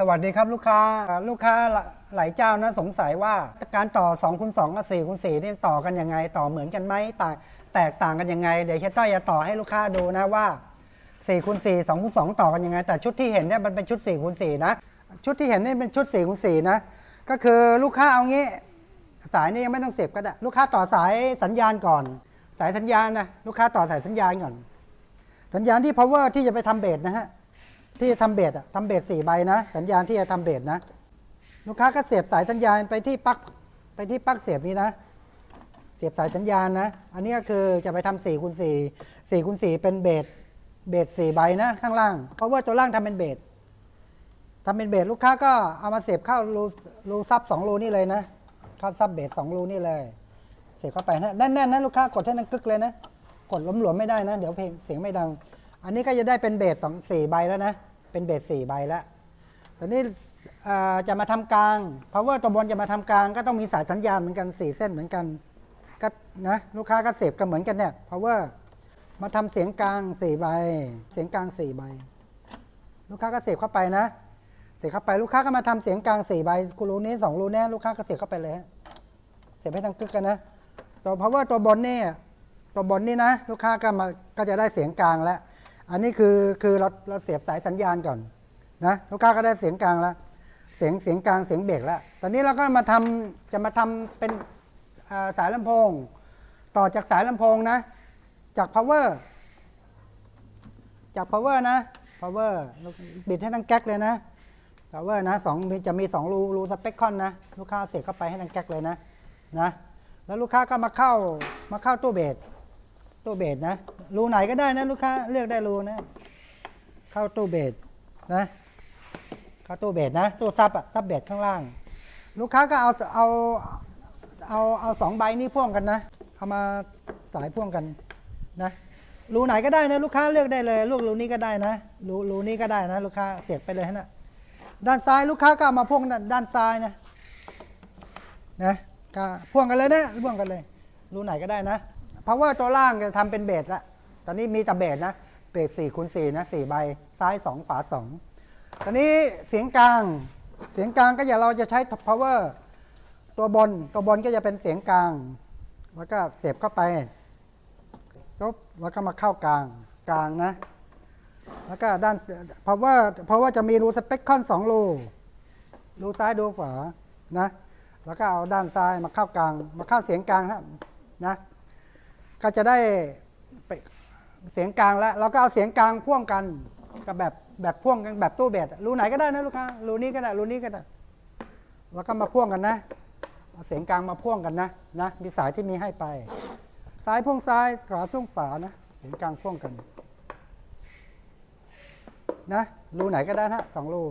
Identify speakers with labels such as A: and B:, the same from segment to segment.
A: สวัสดีครับลูกค้าลูกค้าหลายเจ้านะสงสัยว่าการต่อ2คูณ2กับ4คูณ4นี่ต่อกันยังไง ต่อเหมือนกันไหมต่างแตกต่างกันยังไง เดี๋ยวเชต้อยจะต่อให้ลูกค้าดูนะว่า4คูณ4 2คูณ2ต่อกันยังไง แต่ชุดที่เห็นเนี่ยมันเป็นชุด4คูณ4นะ ชุดที่เห็นนี่เป็นชุด4คูณ4นะ ก็คือลูกค้าเอางี้ สายนี่ยังไม่ต้องเสียบก็ได้ ลูกค้าต่อสายสัญญาณก่อน สายสัญญาณนะ ลูกค้าต่อสายสัญญาณก่อน สัญญาณที่ power ที่จะไปทำเบสนะฮะ ที่จะทำเบสอะทำเบสสี่ใบนะ สัญญาณที่จะทำเบสนะ ลูกค้าก็เสียบสายสัญญาณไปที่ปลั๊กไปที่ปลั๊กเสียบนี้นะ เสียบสายสัญญาณนะ อันนี้ก็คือจะไปทำสี่คูณสี่สี่คูณสี่เป็นเบสเบสสี่ใบนะ ข้างล่าง เพราะว่าตัวล่างทำเป็นเบสทำเป็นเบสลูกค้าก็เอามาเสียบเข้ารูรูซับสองรูนี่เลยนะเข้าซับเบสสองรูนี่เลย เสียบเข้าไปนะแน่นๆนะลูกค้ากดให้นังกึกเลยนะกดล้มหลวมไม่ได้นะ เดี๋ยวเพลงเสียงไม่ดัง อันนี้ก็จะได้เป็นเบสสองสี่ใบแล้วนะ เป็นเบสสี่ใบแล้วตอนนี้จะมาทำกลาง power ตัวบนจะมาทำกลาง ก็ต้องมีสายสัญญาณเหมือนกันสี่เส้นเหมือนกันก็นะลูกค้าก็เสียบกันเหมือนกันเนี่ย power มาทำเสียงกลางสี่ใบ เสียงกลางสี่ใบ ลูกค้าก็เสียบเข้าไปนะ เสียเข้าไปลูกค้าก็มาทำเสียงกลางสี่ใบกูรูนี้สองรูเนี้ลูกค้าก็เสียบเข้าไปเลยฮะเสียบให้ทั้งกึกกันนะตัว power ตัวบนนี่ตัวบนนี่นะ ลูกค้าก็มาก็จะได้เสียงกลางแล้ว อันนี้คือคือเราเราเสียบสายสัญญาณก่อนนะลูกค้าก็ได้เสียงกลางแล้วเสียงเสียงกลางเสียงเบรกแล้ว ตอนนี้เราก็มาทำจะมาทำเป็นาสายลำโพง ต่อจากสายลำโพงนะ จาก power จาก power นะ power บิดให้ทั้งแก๊กเลยนะ power นะสองจะมีสองรูรูสเปคคอนนะ ลูกค้าเสียบเข้าไปให้ทั้งแก๊กเลยนะนะ แล้วลูกค้าก็มาเข้ามาเข้าตู้เบส ตู้เบสนะ รูไหนก็ได้นะลูกค้าเลือกได้รูนะ เข้าตู้เบสนะ เข้าตู้เบสนะ ตู้ซับอะซับเบสข้างล่าง ลูกค้าก็เอาเอาเอาเอาสองใบนี้พ่วงกันนะ เอามาสายพ่วงกันนะรูไหนก็ได้นะลูกค้าเลือกได้เลยลูกรูนี้ก็ได้นะรูรูนี้ก็ได้นะ ลูกค้าเสียบไปเลยนะด้านซ้ายลูกค้าก็ามาพ่วงด้านซ้ายนะนะก็พ่วงกันเลยนะพ่วงกันเลยรูไหนก็ได้นะ พราะว่าตัวล่างจะทำเป็นเบสละตอนนี้มีแต่เบสนะ เบสสี่คูณสี่นะสี่ใบ ซ้ายสองขวาสองตอนนี้เสียงกลาง เสียงกลางก็อย่าเราจะใช้ power ตัวบน ตัวบนก็จะเป็นเสียงกลาง แล้วก็เสียบเข้าไปจบแล้วก็มาเข้ากลาง กลางนะ แล้วก็ด้าน power power จะมีรูสเปคคอนสองรู รูซ้ายดูขวา นะ แล้วก็เอาด้านซ้ายมาเข้ากลาง มาเข้าเสียงกลางนะนะ ก็จะได้ไปเสียงกลางแล้วเราก็เอาเสียงกลางพ่วงกันกับแบบแบบพ่วงกันแบบตู้เบสรูไหนก็ได้นะลูกค้ารูนี้ก็ได้รูนี้ก็ได้แล้วก็มาพ่วงกันนะเอาเสียงกลางมาพ่วงกันนะนะมีสายที่มีให้ไป ซ้ายพ่วงซ้ายขวาพ่วงขวานะ เสียงกลางพ่วงกัน นะรูไหนก็ได้นะสองรู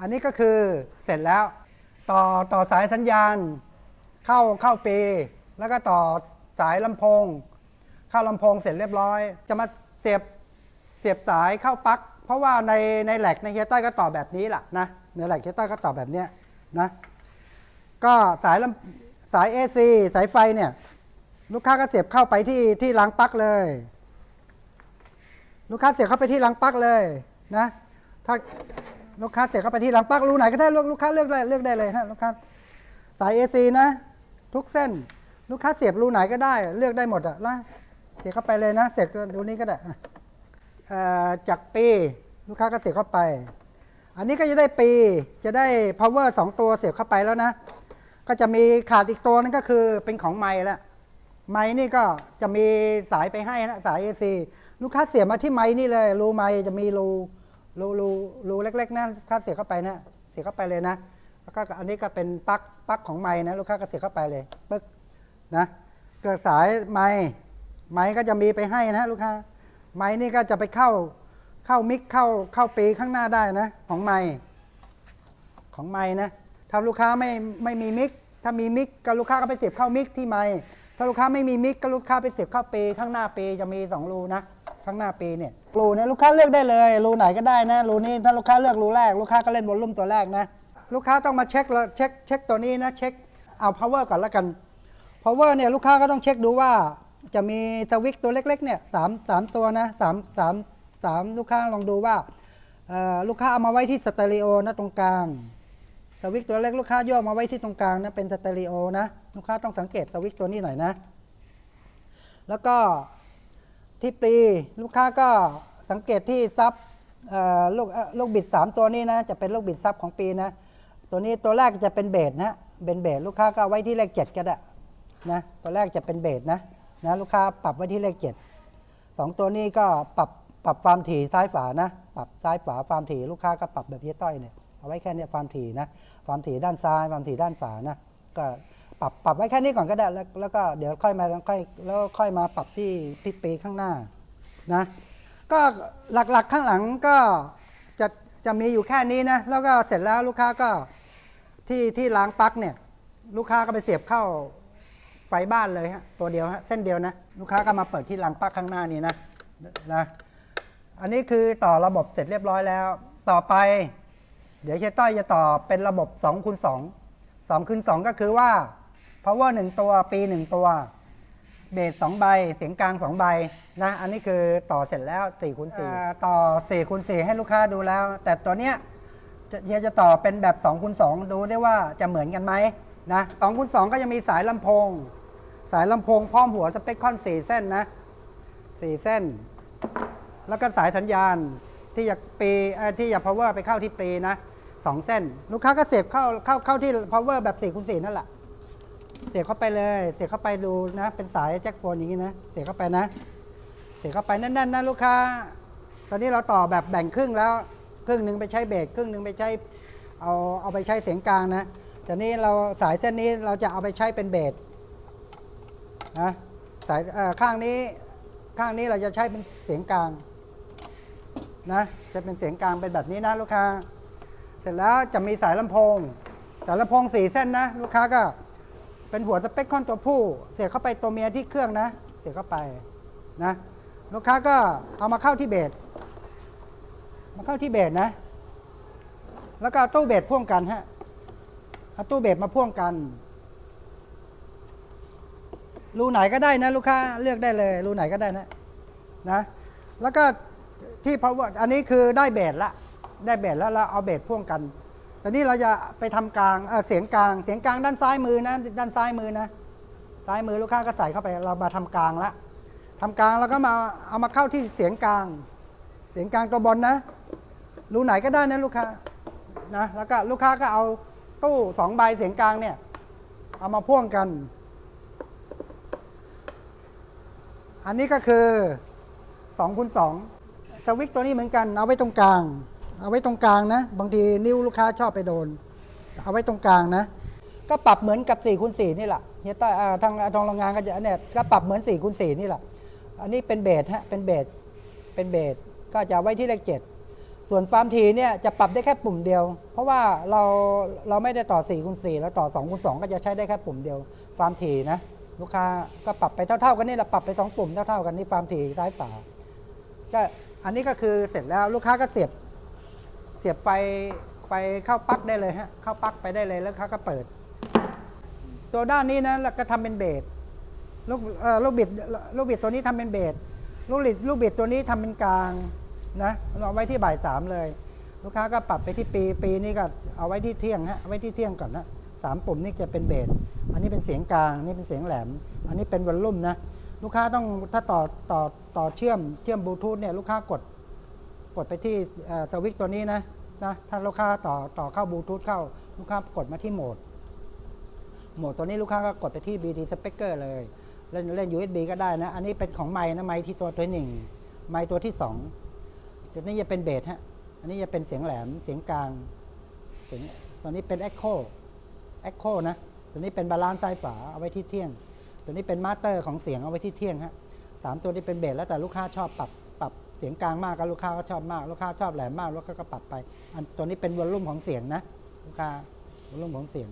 A: อันนี้ก็คือเสร็จแล้ว ต่อต่อสายสัญญาณ เข้าเข้าเป แล้วก็ต่อ สายลำโพง เข้าลำโพงเสร็จเรียบร้อย จะมาเสียบเสียบสายเข้าปลั๊กเพราะว่าในในแหลกในเฮียต้อยก็ต่อแบบนี้แหละนะในแหลกเฮียต้อยก็ต่อแบบเนี้ยนะก็สายลำสาย AC สายไฟเนี่ย ลูกค้าก็เสียบเข้าไปที่ที่รางปลั๊กเลย ลูกค้าเสียบเข้าไปที่รางปลั๊กเลยนะถ้าลูกค้าเสียบเข้าไปที่รางปลั๊กรูไหนก็ได้ลูกลูกค้าเลือกได้เลือกได้เลยนะลูกค้าสาย AC นะ ทุกเส้น ลูกค้าเสียบรูไหนก็ได้ เลือกได้หมดอะนะเสียบเข้าไปเลยนะ เสียบรูนี้ก็ได้จากปีลูกค้าก็เสียบเข้าไป อันนี้ก็จะได้ปีจะได้ power สองตัวเสียบเข้าไปแล้วนะ ก็จะมีขาดอีกตัวนึงก็คือเป็นของไม้ละไม้นี่ก็จะมีสายไปให้นะสาย AC ลูกค้าเสียบมาที่ไม้นี่เลย รูไม้จะมีรูรูรูรูเล็กๆนะลูกค้าเสียบเข้าไปนะ เสียบเข้าไปเลยนะแล้วก็อันนี้ก็เป็นปลั๊กปลั๊กของไม้นะลูกค้าก็เสียบเข้าไปเลยปึ๊ก นะเกิดสายไม้ไม้ก็จะมีไปให้นะลูกค้าไม้นี่ก็จะไปเข้าเข้ามิกเข้าเข้าปีข้างหน้าได้นะ ของไม้ของไม้นะถ้าลูกค้าไม่ไม่มีมิกถ้ามีมิกก็ลูกค้าก็ไปเสียบเข้ามิกที่ไม้ถ้าลูกค้าไม่มีมิกก็ลูกค้าไปเสียบเข้าปีข้างหน้าปีจะมีสองรูนะข้างหน้าปีเนี่ยรูเนี่ยลูกค้าเลือกได้เลย รูไหนก็ได้นะรูนี้ถ้าลูกค้าเลือกรูแรก ลูกค้าก็เล่นวอลลุ่มตัวแรกนะ ลูกค้าต้องมาเช็คเช็คเช็คตัวนี้นะเช็คเอา power ก่อนแล้วกัน power เนี่ยลูกค้าก็ต้องเช็คดูว่า จะมีสวิตช์ตัวเล็กๆเนี่ยสามสามตัวนะสามสามสามลูกค้าลองดูว่าลูกค้าเอามาไว้ที่สเตอริโอนะตรงกลางสวิตช์ตัวเล็กลูกค้าโยกมาไว้ที่ตรงกลางนะเป็นสเตอริโอนะลูกค้าต้องสังเกตสวิตช์ตัวนี้หน่อยนะ แล้วก็ที่ปลีลูกค้าก็สังเกตที่ซับลูกลูกบิด 3 ตัวนี้นะจะเป็นลูกบิดซับของปีนะ ตัวนี้ตัวแรกจะเป็นเบสนะเป็นเบสลูกค้าก็ไว้ที่เลข 7 ก็ได้ นะตัวแรกจะเป็นเบสนะนะลูกค้าปรับไว้ที่เลข7สองตัวนี้ก็ปรับปรับความถี่ซ้ายฝานะ ปรับซ้ายฝาความถี่ลูกค้าก็ปรับแบบเยต้อยเนี่ยเอาไว้แค่นี้ความถี่นะความถี่ด้านซ้ายความถี่ด้านฝานะก็ปรับปรับไว้แค่นี้ก่อนก็ได้แล้วแล้วก็เดี๋ยวค่อยมาค่อยแล้วค่อยมาปรับที่ที่ปีข้างหน้านะก็หลักๆข้างหลังก็จะจะมีอยู่แค่นี้นะแล้วก็เสร็จแล้วลูกค้าก็ที่ที่ล้างปลั๊กเนี่ยลูกค้าก็ไปเสียบเข้า ฟบ้านเลยฮะตัวเดียวฮะเส้นเดียวนะ ลูกค้าก็มาเปิดที่รังปลั๊กข้างหน้านี้นะนะอันนี้คือต่อระบบเสร็จเรียบร้อยแล้ว ต่อไป เดี๋ยวเชต้อยจะต่อเป็นระบบ2คูณ2 2คูณ2ก็คือว่า power 1 ตัวปี 1 ตัว เบส2ใบเสียงกลาง 2 ใบนะอันนี้คือต่อเสร็จแล้ว4คูณ4ต่อ4คูณ4ให้ลูกค้าดูแล้ว แต่ตัวเนี้ยจะเฮียจะต่อเป็นแบบ2คูณ2ดูได้ว่าจะเหมือนกันไหมนะ2คูณ2ก็จะมีสายลำโพง สายลำโพงพร้อมหัวสเปคคอน4เส้นนะ4เส้น แล้วก็สายสัญญาณที่อยากปีที่อยาก power ไปเข้าที่ปีนะสองเส้น ลูกค้าก็เสียบเข้าเข้าเข้าที่ power แบบ4คูณ4นั่นแหละเสียบเข้าไปเลย เสียบเข้าไปดูนะ เป็นสายแจ็คโฟนอย่างนี้นะ เสียบเข้าไปนะ เสียบเข้าไปแน่นๆนะลูกค้า ตอนนี้เราต่อแบบแบ่งครึ่งแล้ว ครึ่งหนึ่งไปใช้เบสครึ่งหนึ่งไปใช้เอาเอาไปใช้เสียงกลางนะแต่นี้เราสายเส้นนี้เราจะเอาไปใช้เป็นเบส นะสายข้างนี้ข้างนี้เราจะใช้เป็นเสียงกลางนะจะเป็นเสียงกลางเป็นแบบนี้นะลูกค้า เสร็จแล้วจะมีสายลำโพงแต่ลำโพงสี่เส้นนะ ลูกค้าก็เป็นหัวสเปคคอนตัวผู้ เสียบเข้าไปตัวเมียที่เครื่องนะ เสียบเข้าไปนะลูกค้าก็เอามาเข้าที่เบสมาเข้าที่เบสนะ แล้วก็เอาตู้เบสพ่วงกันฮะเอาตู้เบสมาพ่วงกัน รูไหนก็ได้นะลูกค้าเลือกได้เลยรูไหนก็ได้นะนะ แล้วก็ที่ power อันนี้คือได้เบสละได้เบสแล้วเราเอาเบสพ่วงกันแต่นี่เราจะไปทำกลางเอ่อเสียงกลางเสียงกลางด้านซ้ายมือนะด้านซ้ายมือนะซ้ายมือลูกค้าก็ใส่เข้าไปเรามาทำกลางละทำกลางแล้วก็มาเอามาเข้าที่เสียงกลาง เสียงกลางตัวบนนะรูไหนก็ได้นะลูกค้านะแล้วก็ลูกค้าก็เอาตู้สองใบเสียงกลางเนี่ย เอามาพ่วงกัน อันนี้ก็คือ2คูณ2สวิตตัวนี้เหมือนกัน เอาไว้ตรงกลาง เอาไว้ตรงกลางนะ บางทีนิ้วลูกค้าชอบไปโดน เอาไว้ตรงกลางนะ ก็ปรับเหมือนกับ4คูณ4นี่แหละเฮียต้อยอ่าทางทางโรงงานก็จะเนี่ยก็ปรับเหมือน4คูณ4นี่แหละ อันนี้เป็นเบสฮะ เป็นเบส เป็นเบส ก็จะไว้ที่เลขเจ็ดส่วนฟาร์มทีเนี่ยจะปรับได้แค่ปุ่มเดียว เพราะว่าเราเราไม่ได้ต่อ4คูณ4แล้วต่อ2คูณ2ก็จะใช้ได้แค่ปุ่มเดียวฟาร์มทีนะ ลูกค้าก็ปรับไปเท่าๆกันนี่แหละปรับไป2ปุ่มเท่าๆกันนี่ฟามทีซ้ายฝาก็อันนี้ก็คือเสร็จแล้วลูกค้าก็เสียบ เสียบไฟไฟเข้าปลั๊กได้เลยฮะเข้าปลั๊กไปได้เลยแล้วเขาก็เปิด ตัวด้านนี้นะแล้วก็ทำเป็นเบสลูกเอ่อลูกบิดลูกบิดตัวนี้ทำเป็นเบสลูกบิดลูกบิดตัวนี้ทำเป็นกลางนะเราเอาไว้ที่บ่ายสามเลย ลูกค้าก็ปรับไปที่ปีปีนี้ก็เอาไว้ที่เที่ยงฮะไว้ที่เที่ยงก่อนนะสามปุ่มนี่จะเป็นเบส นนี้เป็นเสียงกลางนนี่เป็นเสียงแหลม อันนี้เป็นวอลลุ่มนะลูกค้าต้องถ้าต่อต่อต่อเชื่อมเชื่อมบลูทูธเนี่ยลูกค้ากดกดไปที่สวิตตัวนี้นะนะถ้าลูกค้าต่อต่อเข้าบลูทูธเข้าลูกค้ากดมาที่โหมด โหมดตัวนี้ลูกค้าก็กดไปที่ BD speaker เลย เล่นเล่น USB ก็ได้นะ อันนี้เป็นของไม้นะไม้ที่ตัวตัวหนึ่งไม้ตัวที่สองจุดนี้จะเป็นเบสฮะอันนี้จะเป็นเสียงแหลมเสียงกลางเสียงตัวนี้เป็น Echo Echo นะ ตัวนี้เป็นบาลานซ์ซ้ายฝาเอาไว้ที่เที่ยง ตัวนี้เป็นมาสเตอร์ของเสียงเอาไว้ที่เที่ยงฮะสามตัวนี้เป็นเบสแล้วแต่ลูกค้าชอบปรับปรับเสียงกลางมากก็ลูกค้าก็ชอบมาก ลูกค้าชอบแหลมมากลูกค้าก็ปรับไป อันตัวนี้เป็นวอลลุ่มของเสียงนะลูกค้าวอลลุ่มของเสียง